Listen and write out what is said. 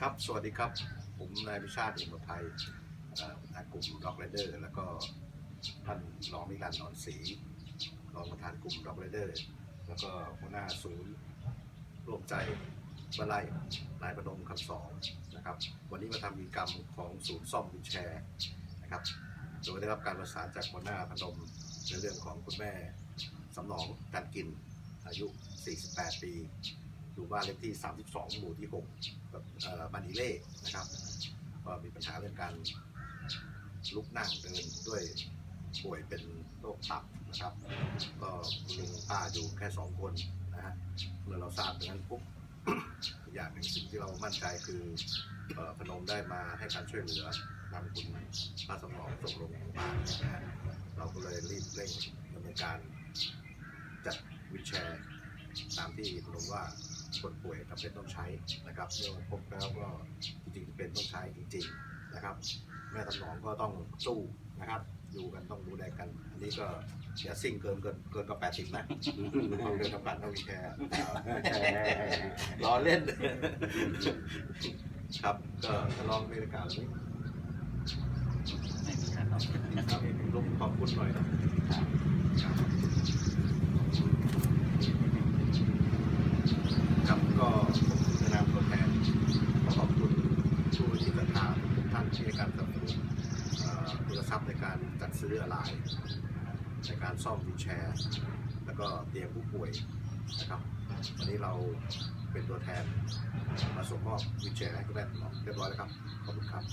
ครับ สวัสดีครับ ผมนายวิชาติอิมไทยเอ่อากลุ่มด็อกไรเดอร์ แล้วก็ท่านรองนิรันดร์นอนศรีรองประธานกลุ่มด็อกไรเดอร์ แล้วก็หัวหน้าศูนย์ร่วมใจวลัยนายประดมคำสองนะครับ วันนี้มาทำกิจกรรมของศูนย์ซ่อมวิวแชร์นะครับโดยได้รับการประสานจากหัวหน้าพนมในเรื่องของคุณแม่สำนองการกินอายุ 48 ปี อยู่บ้านเลขที่ 32 หมู่ที่6แบบบันดีเล่นะครับก็มีปัญหาเรื่องการลุกนั่งเดินด้วยป่วยเป็นโรคตับนะครับ ก็ลุงป้าอยู่แค่สองคนนะฮะเมื่อเราทราบอย่างนั้นปุ๊บอย่างหนึ่งสิ่งที่เรามั่นใจคือพนมได้มาให้การช่วยเหลือนำคุณป้าสมองส่งโรงพยาบาลนะฮะเราก็เลยรีบเร่งดำเนินการจัดวิวแชร์ตามที่พนมว่า คนป่วยจำเป็นต้องใช้นะครับเมื่อพบแล้วก็จริงๆจำเป็นต้องใช้จริงๆนะครับ แม่ตำหนองก็ต้องสู้นะครับอยู่กันต้องดูแลกัน อันนี้ก็อย่าซิ่งเกินเกินเกินกว่าแปดสิบนะความเร็วจำกัดต้องมีแค่รอเล่น ครับก็จะลองในรายการนี้ไม่มีการตอบรับนะคครัรับบลุงขอบคุณหน่อยนะครับก็ผมในนามตัวแทนขอขอบคุณผู้ที่ศรัทธา ที่ในการสนับสนุนทุนทรัพย์ในการจัดซื้ออะไรในการซ่อมวีแชร์ แล้วก็เตียงผู้ป่วยนะครับวันนี้เราเป็นตัวแทนมาส่งมอบวีแชร์ให้คุณแม่เรียบร้อยแล้วครับ ขอบคุณครับ